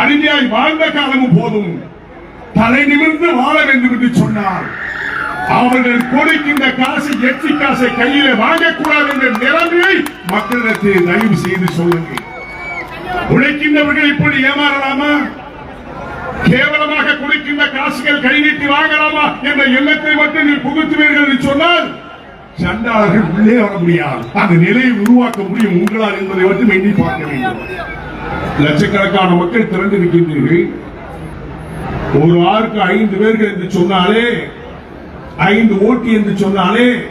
அடிமையாய் வாழ்ந்த காலமும் போதும். தலை நிமிர்ந்து வாழ வேண்டும் என்று சொன்னார். அவர்கள் கொடுக்கின்ற காசு எச்சி காசை கையில வாங்கக்கூடாது என்ற நிலைமையை மக்களிடத்தில் தயவு செய்து சொல்லுங்கள். உழைக்கின்றவர்கள் இப்படி ஏமாறலாமா? கேவலமாக கொடுக்கின்ற காசுகள் கை நீட்டி வாங்கலாமா என்ற எண்ணத்தை மட்டும் நீ புகுத்துவீர்கள் என்று சொன்னால் சண்டாளர்கள் உள்ளே வர முடியாது. அந்த நிலையை உருவாக்க முடியும் உங்களால் என்பதை மட்டும் எண்ணி பார்க்க வேண்டும். லட்சக்கணக்கான மக்கள் திரண்டிருக்கின்றீர்கள். ஒரு ஆறுக்கு ஐந்து பேர்கள் என்று சொன்னாலே ஐந்து ஓட்டு என்று சொன்னாலே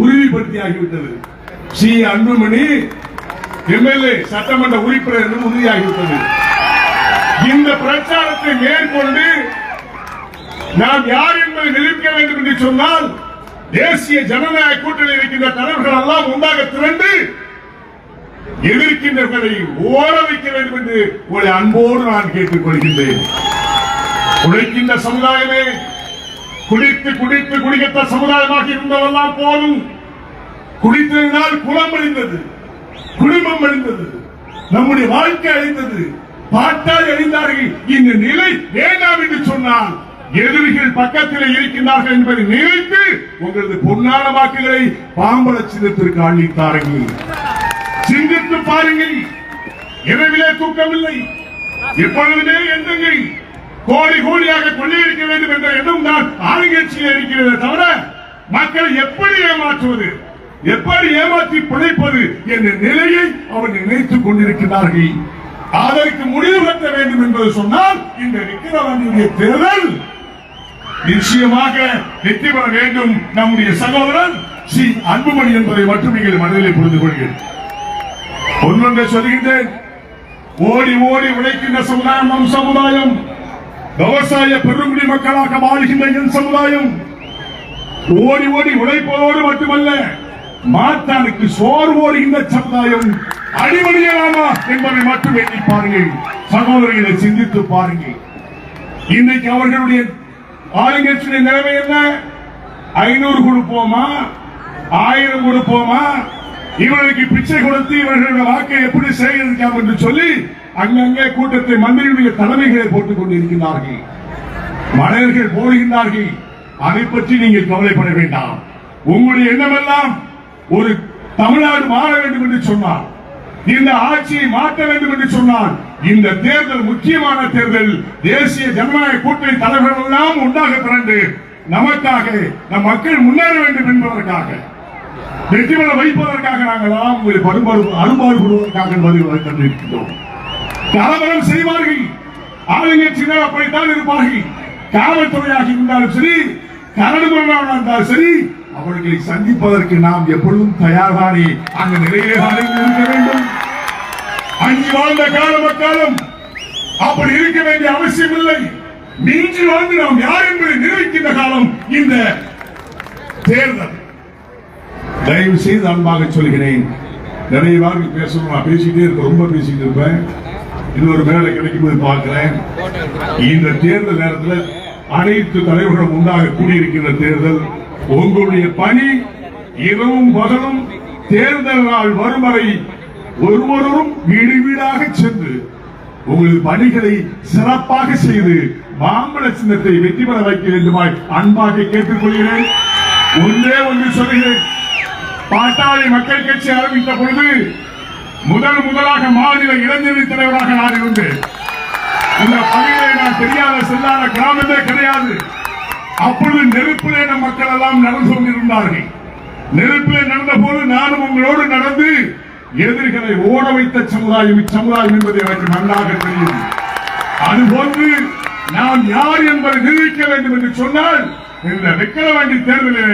உறுதிப்படுத்தியாகிவிட்டது. சி. அன்புமணி எம்எல்ஏ சட்டமன்ற உறுப்பினர் என்று உறுதியாகிவிட்டது. இந்த பிரச்சாரத்தை மேற்கொண்டு நாம் யார் என்பதை நிரூபிக்க வேண்டும் என்று சொன்னால் தேசிய ஜனநாயக கூட்டணி இருக்கின்ற தலைவர்கள் எல்லாம் ஒன்றாக திரண்டு எதிர்க்கின்றவர்களை ஓட வைக்க வேண்டும் என்று உங்களை அன்போடு நான் கேட்டுக் கொள்கின்றேன் உழைக்கின்ற சமுதாயமே குடித்து குடித்து குடிக்கத்த சமுதாயமாக இருந்தவெல்லாம் போதும். குடித்ததினால் குலம் அழிந்தது குடும்பம் அழிந்தது நம்முடைய வாழ்க்கை அழிந்தது பாட்டால் அழிந்தார்கள் இந்த நிலை வேண்டாம் என்று சொன்னால் எதிரிகள் பக்கத்தில் இருக்கின்றார்கள் என்பதை நினைத்து உங்களது பொன்னான வாக்குகளை பாம்பள சின்னத்திற்கு அளித்தார்கள் எண்ணங்கள் இரவிலே தூக்கமில்லை. எப்பொழுதுமே எண்ணங்கள் கோடி கோடியாக கொள்ளையடிக்க வேண்டும் என்ற எண்ணம் தான் ஆளுங்கட்சியில் இருக்கிறது தவிர மக்களை எப்படி ஏமாற்றுவது? எப்படி ஏமாற்றி பிழைப்பது என்ற நிலையை அவர் நினைத்துக் கொண்டிருக்கிறார்கள். அதற்கு முடிவு கட்ட வேண்டும் என்பது சொன்னால் இந்த விக்கிரவாண்டியுடைய தேர்தல் நிச்சயமாக வெற்றி பெற வேண்டும். நம்முடைய சகோதரன் ஸ்ரீ அன்புமணி என்பதை மட்டும் நீங்கள் மனதிலே புரிந்து கொள்கிறேன் ஒன்றொன்றை சொல்கின்றேன் ஓடி ஓடி உழைக்கின்ற சமுதாயம் நம் சமுதாயம். விவசாய பெருங்குடி மக்களாக வாழ்கின்ற என் சமுதாயம். ஓடி ஓடி உழைப்பதோடு மட்டுமல்ல மாத்தானுக்கு சோர் ஓடுகின்ற சமுதாயம் அடிமணியலாமா என்பதை மட்டும் எண்ணி பாருங்கள். சகோதரிகளை சிந்தித்து பாருங்கள். இன்னைக்கு அவர்களுடைய ஆளுங்கட்சியுடைய நிலைமை என்ன? ஐநூறு கொடுப்போமா? ஆயிரம் கொடுப்போமா? இவர்களுக்கு பிச்சை கொடுத்து இவர்களுடைய வாக்கை எப்படி சேகரிக்கலாம் என்று சொல்லி அங்கங்கே கூட்டத்தை மந்திரியுடைய தலைமைகளை போட்டுக் கொண்டிருக்கிறார்கள் மலையர்கள் போடுகின்றார்கள். அதை பற்றி நீங்கள் கவலைப்பட வேண்டாம். உங்களுடைய எண்ணமெல்லாம் ஒரு தமிழ்நாடு மாற வேண்டும் என்று சொன்னார். இந்த ஆட்சியை மாற்ற வேண்டும் என்று சொன்னார். இந்த தேர்தல் முக்கியமான தேர்தல் தேசிய ஜனநாயக கூட்டணி தலைவர்கள் எல்லாம் ஒன்றாக திரண்டு நமக்காக நம் மக்கள் முன்னேற வேண்டும் என்பதற்காக. வெற்றி வைப்பதற்காக நாங்கள் உங்களை பரும்பாடு அரும்பாடுபடுவதற்காக பதில் கண்டிருக்கின்றோம். கலவரம் செய்வார்கள். ஆளுங்கட்சியினர் அப்படித்தான் இருப்பார்கள். காவல்துறையாக இருந்தாலும் சரி கரடுமுறையாக இருந்தாலும் சரி அவர்களை சந்திப்பதற்கு நாம் எப்பொழுதும் தயார்தானே. அந்த நிலையிலே இருக்க வேண்டும். அஞ்சு வாழ்ந்த காலம் காலம் அப்படி இருக்க வேண்டிய அவசியம் இல்லை. மிஞ்சி வாழ்ந்து நாம் யார் என்பதை நிரூபிக்கின்ற காலம் இந்த தேர்தல். தயவு செய்து அன்பாக சொல்கிறேன். நிறைய வாரம் பேசணும். நான் பேசிட்டே இருக்க ரொம்ப பேசிட்டு இருப்பேன். இன்னொரு வேலை கிடைக்கும் போது பார்க்கிறேன். இந்த தேர்தல் நேரத்தில் அனைத்து தலைவர்களும் உண்டாக கூடியிருக்கின்ற தேர்தல் உங்களுடைய பணி இரவும் பகலும் தேர்தல் நாள் வரும் வரை ஒருவரும் வீடு வீடாக சென்று உங்களது பணிகளை சிறப்பாக செய்து மாம்பழ சின்னத்தை வெற்றி பெற வைக்க வேண்டுமாய் அன்பாக கேட்டுக்கொள்கிறேன். ஒன்றே ஒன்று சொல்கிறேன். பாட்டாளி மக்கள் கட்சி ஆரம்பித்த பொழுது முதல் முதலாக மாநில இளைஞரணி தலைவராக நான் இருந்தேன் இந்த பணியை நான் தெரியாத செல்லாத கிராமமே கிடையாது. அப்பொழுது நெருப்பிலே நம் மக்கள் எல்லாம் நடந்து கொண்டிருந்தார்கள். நெருப்பிலே நடந்த போது நானும் உங்களோடு நடந்து எதிரிகளை ஓட வைத்த சமுதாயம் இச்சமுதாயம் என்பது எனக்கு நன்றாக தெரியும். அதுபோன்று நாம் யார் என்பதை நிரூபிக்க வேண்டும் என்று சொன்னால் இந்த விக்கிரவாண்டி தேர்தலிலே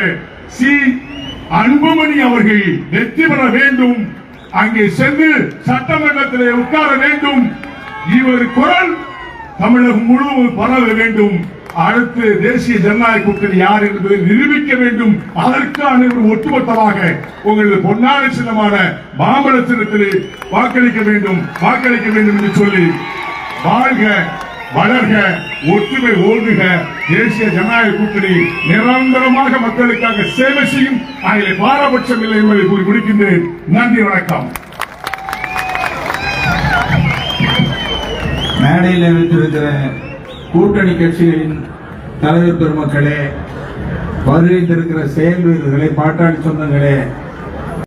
சி. அன்புமணி அவர்கள் வெற்றி பெற வேண்டும். அங்கே சென்று சட்டமன்றத்திலே உட்கார வேண்டும். இவர் குரல் தமிழகம் முழுவதும் பரவ வேண்டும். அடுத்து தேசிய ஜனநாயக கூட்டணி யார் என்பதை நிரூபிக்க வேண்டும். அதற்கான ஒட்டுமொத்தமாக உங்களது பொன்னான சின்னமான மாம்பழ சின்னத்திலே வாக்களிக்க வேண்டும். வாக்களிக்க வேண்டும் என்று சொல்லி வாழ்க வளர்க ஒற்றுமை ஓடுக. தேசிய ஜனநாயக கூட்டணி நிரந்தரமாக மக்களுக்காக சேவை செய்யும் அதில் பாரபட்சம் இல்லை என்பதை கூறி முடிக்கின்றேன். நன்றி வணக்கம். மேடையில் வைத்திருக்கிற கூட்டணி கட்சிகளின் தலைவர் பெருமக்களே வருகை தருகிற செயல் வீரர்களே பாட்டாளி சொந்தங்களே